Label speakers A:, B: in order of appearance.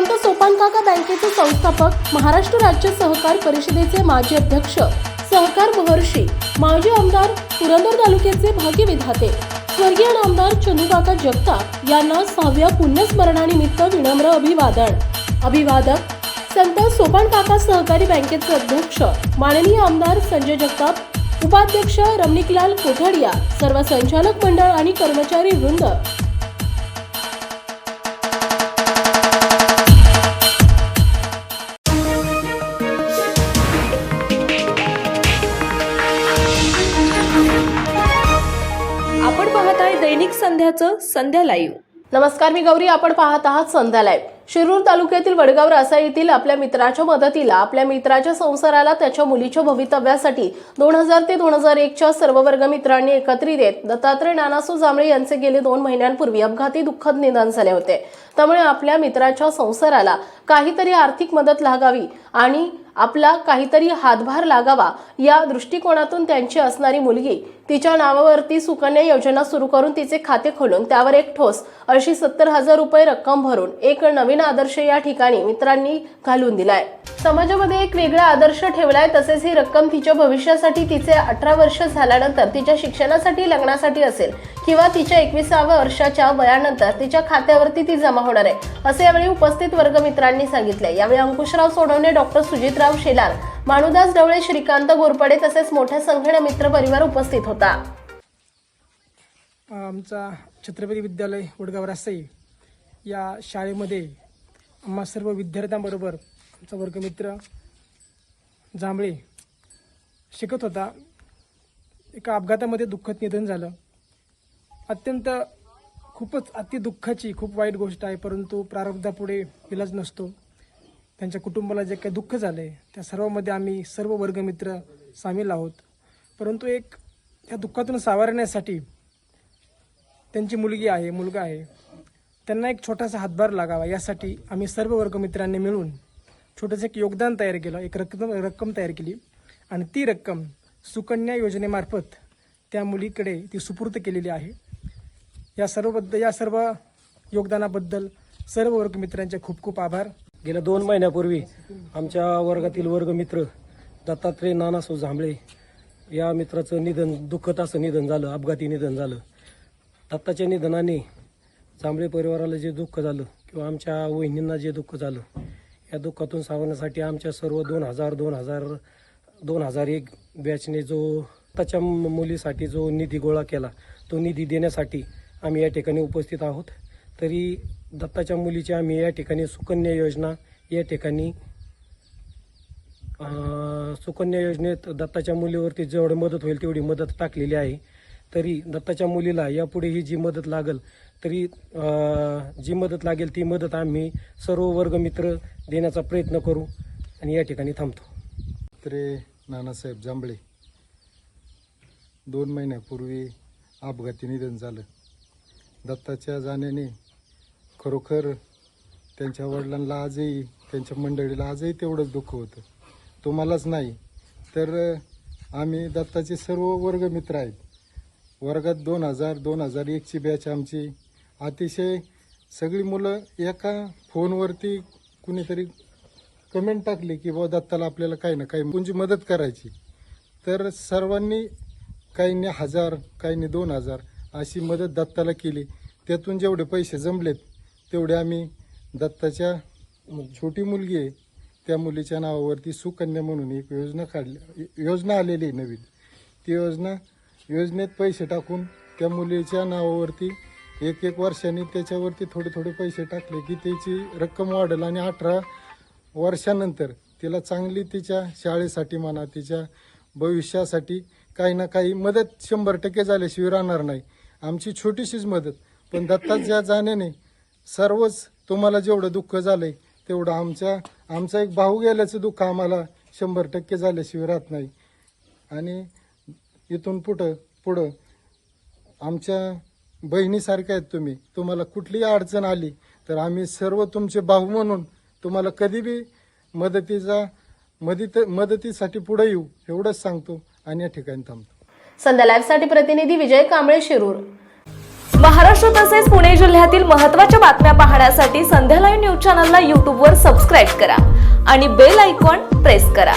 A: संत सोपानकाका बँकेचे संस्थापक महाराष्ट्र राज्य सहकार परिषदेचे माजी अध्यक्ष सहकार महर्षी माजी आमदार पुरंदर तालुक्याचे भाग्यविधाते स्वर्गीय नामदार चंदूकाका जगताप यांना सहाव्या पुण्यस्मरणानिमित्त विनम्र अभिवादन. अभिवादक संत सोपानकाका सहकारी बँकेचे अध्यक्ष माननीय आमदार संजय जगताप उपाध्यक्ष रमणिकलाल कोठाडिया सर्व संचालक मंडळ आणि कर्मचारी वृंद दैनिक संध्याचं संध्या लाईव्ह नमस्कार मी गौरी. आपण पाहत आहात संध्या लाईव्ह शिरूर तालुक्यातील वडगाव रासा येथील आपल्या मित्राच्या मदतीला आपल्या मित्राच्या संसाराला त्याच्या मुलीच्या भवितव्यासाठी दोन हजार ते दोन हजार एकच्या सर्व वर्ग मित्रांनी एकत्रित येत दत्तात्रय नानासू जांभळे यांचे गेले दोन महिन्यांपूर्वी अपघाती दुःखद निधन झाले होते. त्यामुळे आपल्या मित्राच्या संसाराला काहीतरी आर्थिक मदत लागावी आणि आपला काहीतरी हातभार लागावा या दृष्टिकोनातून त्यांची असणारी मुलगी. तिच्या नावावरती सुकन्या योजना सुरू करून तिचे खाते खोलून त्यावर एक ठोस अशी सत्तर हजार रुपये रक्कम भरून एक नवीन आदर्श या ठिकाणी मित्रांनी घालून दिलाय. समाजामध्ये एक वेगळा आदर्श ठेवलाय तसेच ही रक्कम तिच्या भविष्यासाठी तिचे अठरा वर्ष झाल्यानंतर तिच्या शिक्षणासाठी लग्नासाठी असेल. किंवा तिच्या एकविसाव्या वर्षाच्या वयानंतर तिच्या खात्यावरती ती जमा होणार आहे असे यावेळी उपस्थित वर्गमित्रांनी सांगितले यावेळी अंकुशराव सोनवणे डॉक्टर सुजितराव शेलार माणुदास ढवळे श्रीकांत घोरपडे तसेच मोठ्या संख्येने मित्र परिवार उपस्थित होता.
B: आमचा छत्रपती विद्यालय वडगाव रासई या शाळेमध्ये आम्हा सर्व विद्यार्थ्यांबरोबर आमचा वर्गमित्र जांभळे शिकत होता. एका अपघातामध्ये दुःखद निधन झालं. अत्यंत खूपच अति दुःखाची खूप वाईट गोष्ट आहे परंतु प्रारब्धापुढे इलाज नसतो. त्यांच्या कुटुंबाला जे काही दुःख झाले त्या सर्वामध्ये आम्ही सर्व वर्गमित्र सामील आहोत. परंतु एक या दुःखातून सावरण्यासाठी त्यांची मुलगी आहे मुलगा आहे. त्यांना एक छोटासा हातभार लागावा यासाठी आम्ही सर्व वर्गमित्रांनी मिळून छोटंसं एक योगदान तयार केलं एक रक्कम रक्कम तयार केली. आणि ती रक्कम सुकन्या योजनेमार्फत त्या मुलीकडे ती सुपूर्त केलेली आहे. या सर्वबद्दल या सर्व योगदानाबद्दल सर्व वर्गमित्रांचे खूप खूप आभार.
C: गेल्या दोन महिन्यापूर्वी आमच्या वर्गातील वर्गमित्र दत्तात्रय नानासो जांभळे या मित्राचं निधन दुःखद असं निधन झालं अपघाती निधन झालं. दत्ताच्या निधनाने जांभळे परिवाराला जे दुःख झालं किंवा आमच्या वहिनींना जे दुःख झालं या दुःखातून सावरण्यासाठी आमच्या सर्व दोन हजार दोन हजार दोन हजार एक बॅचने जो त्याच्या मुलीसाठी जो निधी गोळा केला तो निधी देण्यासाठी आम्ही या ठिकाणी उपस्थित आहोत. तरी दत्ताच्या मुलीची आम्ही या ठिकाणी सुकन्या योजना या ठिकाणी सुकन्या योजनेत दत्ताच्या मुलीवरती जेवढी मदत होईल तेवढी मदत टाकलेली आहे. तरी दत्ताच्या मुलीला यापुढे ही जी मदत लागल तरी जी मदत लागेल ती मदत आम्ही सर्व वर्गमित्र देण्याचा प्रयत्न करू आणि या ठिकाणी थांबतो.
D: त्रे नानासाहेब जांभळे दोन महिन्यापूर्वी अपघाती निधन झालं. दत्ताच्या जाण्याने खरोखर त्यांच्या वडिलांना आजही त्यांच्या मंडळीला आजही तेवढंच दुःख होतं. तुम्हालाच नाही तर आम्ही दत्ताचे सर्व वर्गमित्र आहेत. वर्गात दोन हजार दोन हजार एकची बॅच आमची. अतिशय सगळी मुलं एका फोनवरती कुणीतरी कमेंट टाकली की बाबा दत्ताला आपल्याला काही ना काही म्हणजे मदत करायची. तर सर्वांनी काहींनी हजार काहींनी दोन हजार अशी मदत दत्ताला केली. त्यातून जेवढे पैसे जमलेत तेवढे आम्ही दत्ताच्या छोटी मुलगी आहे त्या मुलीच्या नावावरती सुकन्या म्हणून एक योजना काढली. योजना आलेली आहे नवीन. ती योजना योजनेत पैसे टाकून त्या मुलीच्या नावावरती एक एक वर्षांनी त्याच्यावरती थोडे थोडे पैसे टाकले की त्याची रक्कम वाढेल आणि अठरा वर्षानंतर तिला चांगली तिच्या शाळेसाठी म्हणा तिच्या भविष्यासाठी काही ना काही मदत शंभर टक्के झाल्याशिवाय राहणार नाही. आमची छोटीशीच मदत. पण दत्ताच्या जाण्याने सर्वच तुम्हाला जेवढं दुःख झालंय तेवढं आमच्या आमचा एक भाऊ गेल्याचं दुःख आम्हाला शंभर टक्के झाल्याशिवाय राहत नाही. आणि इथून पुढं पुढं आमच्या बहिणीसारख्या आहेत तुम्ही. तुम्हाला कुठलीही अडचण आली तर आम्ही सर्व तुमचे भाऊ म्हणून तुम्हाला कधी बी मदतीचा मदत मदतीसाठी पुढे येऊ एवढंच सांगतो आणि या ठिकाणी थांबतो.
A: संध्या लाईव्हसाठी प्रतिनिधी विजय कांबळे शिरूर.
E: महाराष्ट्र तसेच पुणे जिल्ह्यातील महत्त्वाच्या बातम्या पाहण्यासाठी संध्या लाईव्ह न्यूज चॅनलला यूट्यूबवर सबस्क्राईब करा आणि बेल आयकॉन प्रेस करा.